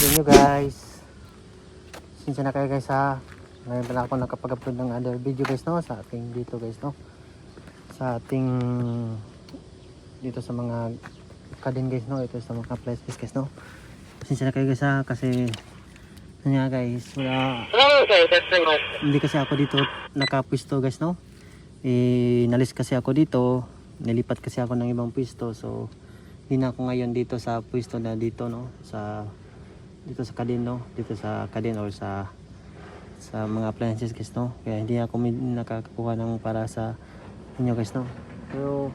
inyo guys. Sinsya na kayo guys ha. Ngayon pala ako nakapag-upload ng other video guys no. Sa ating dito guys no. Sa ating dito sa mga kadin guys no. Ito sa mga place guys no. Sinsya na kayo guys ha. Kasi ano nga guys. Wala, hindi kasi ako dito nakapwisto guys no. Eh, nalis kasi ako dito. Nilipat kasi ako ng ibang pwesto. So, hindi na ako ngayon dito sa pwesto na dito no. Sa dito sa Kadin no. Dito sa Kadin or sa sa mga appliances guys no. Kaya hindi ako nakakakuha ng para sa inyo guys no. Pero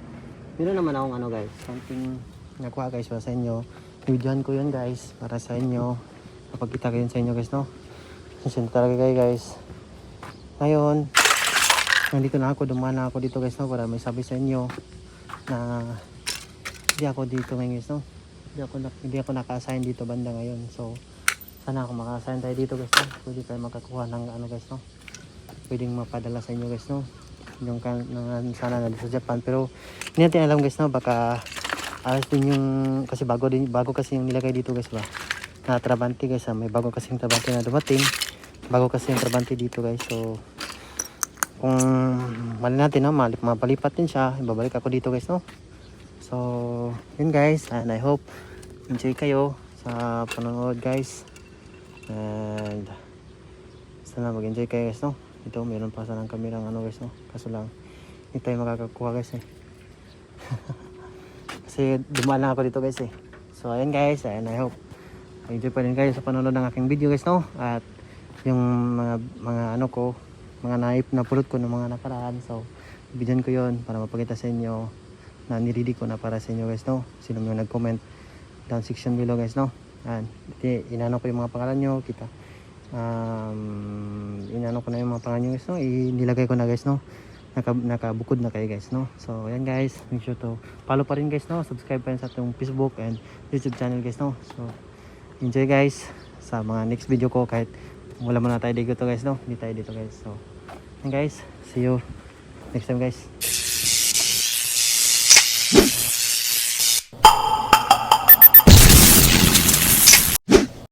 meron naman akong ano guys. Something nakuha guys para sa inyo. Videohan ko yun guys para sa inyo. Kapagkita ko yun sa inyo guys no. Sinsin talaga kayo guys. Ngayon, nandito na ako, dumaan na ako dito guys no, para may sabi sa inyo na hindi ako dito ngayon guys no. Hindi ako, hindi ako naka-assign dito banda ngayon. So, sana ako maka-assign tayo dito guys no. Pwede tayo makakuha ng ano guys no. Pwedeng mapadala sa inyo guys no. Yung kan, ng, sana na sa Japan. Pero, hindi natin alam guys no, baka alas din yung, kasi bago din, bago kasi yung nilagay dito guys ba. Na Trabante guys ha. May bago kasi yung Trabante na dumating. Bago kasi yung Trabante dito guys. So, kung mali natin no, malip, mapalipat din siya, ibabalik ako dito guys no. So, yun guys, and I hope enjoy kayo sa panonood guys. And sana mag-enjoy kayo guys no. Ito, meron pa sanang kamerang ano guys no. Kaso lang, hindi tayo makakakuha guys eh. Kasi dumaan lang ako dito guys eh. So, ayun guys, and I hope enjoy pa rin kayo sa panonood ng aking video guys no. At yung mga mga ano ko, mga naip na pulot ko ng mga nakaraan. So, bigyan ko yon para mapakita sa inyo na niridi ko na para sa inyo guys, no? Sino yung nag-comment down section below guys, no? Yan. Inano ko yung mga pangalan nyo, kita. Um, inano ko na yung mga pangalan nyo guys, no? Inilagay ko na guys, no? Naka, nakabukod na kayo guys, no? So, ayan guys, make sure to follow pa rin guys, no? Subscribe pa rin sa ating Facebook and YouTube channel guys, no? So, enjoy guys sa mga next video ko kahit wala muna tayo dito guys, no? Hindi tayo dito guys. So, Yan guys, see you next time guys.